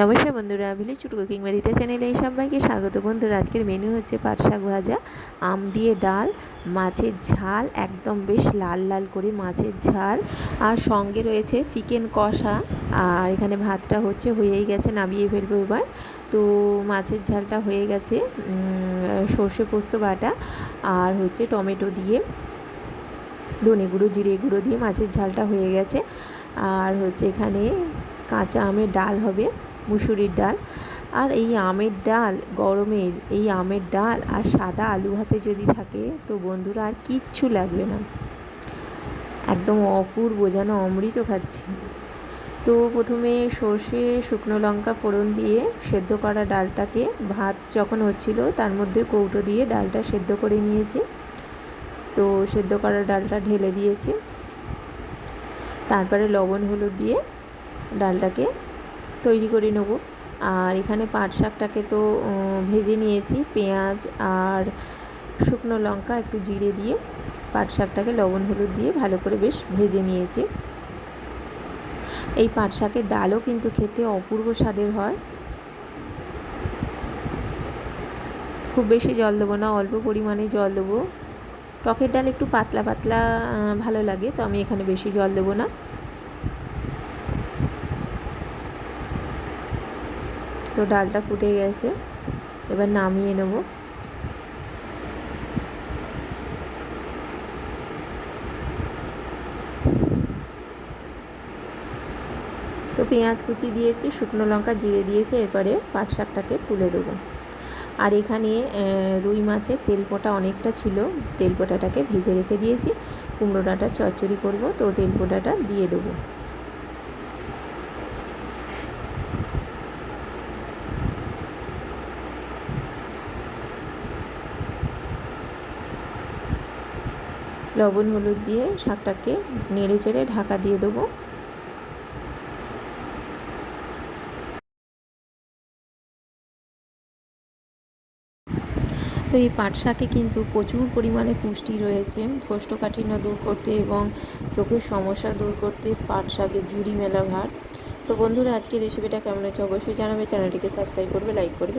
নমস্কার বন্ধুরা ভিলেজ চুট কুকিং বাড়িতে চ্যানেলে সবাইকে স্বাগত। বন্ধুরা, আজকের মেনু হচ্ছে পাট শাক ভাজা, আম দিয়ে ডাল, মাছের ঝাল, একদম বেশ লাল লাল করে মাছের ঝাল। আর সঙ্গে রয়েছে চিকেন কষা, আর এখানে ভাতটা হচ্ছে হয়েই গেছে, নামিয়ে ফেলব এবার। তো মাছের ঝালটা হয়ে গেছে সর্ষে পোস্ত বাটা, আর হচ্ছে টমেটো দিয়ে, ধনে গুঁড়ো, জিরে গুঁড়ো দিয়ে মাছের ঝালটা হয়ে গেছে। আর হচ্ছে এখানে কাঁচা আমের ডাল হবে। মুসুরির ডাল আর এই আমের ডাল গরমের এই আমের ডাল আর সাদা আলু ভাতে যদি থাকে, তো বন্ধুরা আর কিচ্ছু লাগবে না। একদম অপূর্ব যেন অমৃত খাচ্ছি। তো প্রথমে সর্ষে, শুকনো লঙ্কা ফোড়ন দিয়ে সেদ্ধ করা ডালটাকে, ভাত যখন হচ্ছিল তার মধ্যে কৌটো দিয়ে ডালটা সেদ্ধ করে নিয়েছি। তো সেদ্ধ করা ডালটা ঢেলে দিয়েছি। তারপরে লবণ হলুদ দিয়ে ডালটাকে তৈরি করে নেব। আর এখানে পাট শাকটাকে তো ভেজে নিয়েছি। পেঁয়াজ আর শুকনো লঙ্কা একটু জিরে দিয়ে পাট শাকটাকে লবণ হলুদ দিয়ে ভালো করে বেশ ভেজে নিয়েছি। এই পাট শাকের ডালও কিন্তু খেতে অপূর্ব স্বাদের হয়। খুব বেশি জল দেবো না, অল্প পরিমাণে জল দেবো। টকের ডাল একটু পাতলা পাতলা ভালো লাগে, তো আমি এখানে বেশি জল দেবো না। তো ডালটা ফুটে গেছে। এবার নামিয়ে নেব। তো পেঁয়াজ কুচি দিয়েছি, শুকনো লঙ্কা জিরে দিয়েছি, এরপরে পাট শাকটাকে তুলে দেবো। আর এখানে রুই মাছের তেলপোটা অনেকটা ছিল, তেলপোটাটাকে ভেজে রেখে দিয়েছি। কুমড়ো ডাঁটা চচ্চড়ি করব, তো তেলপোটাটা দিয়ে দেবো। লবণ হলুদ দিয়ে শাকটাকে নেড়ে চেড়ে ঢাকা দিয়ে দেবো। তো এই পাট শাকে কিন্তু প্রচুর পরিমাণে পুষ্টি রয়েছে। কোষ্ঠকাঠিন্য দূর করতে এবং চোখের সমস্যা দূর করতে পাট শাকের জুড়ি মেলা ভার। তো বন্ধুরা আজকে রেসিপিটা কেমন হচ্ছে অবশ্যই জানাবে। চ্যানেলটিকে সাবস্ক্রাইব করবে, লাইক করবে।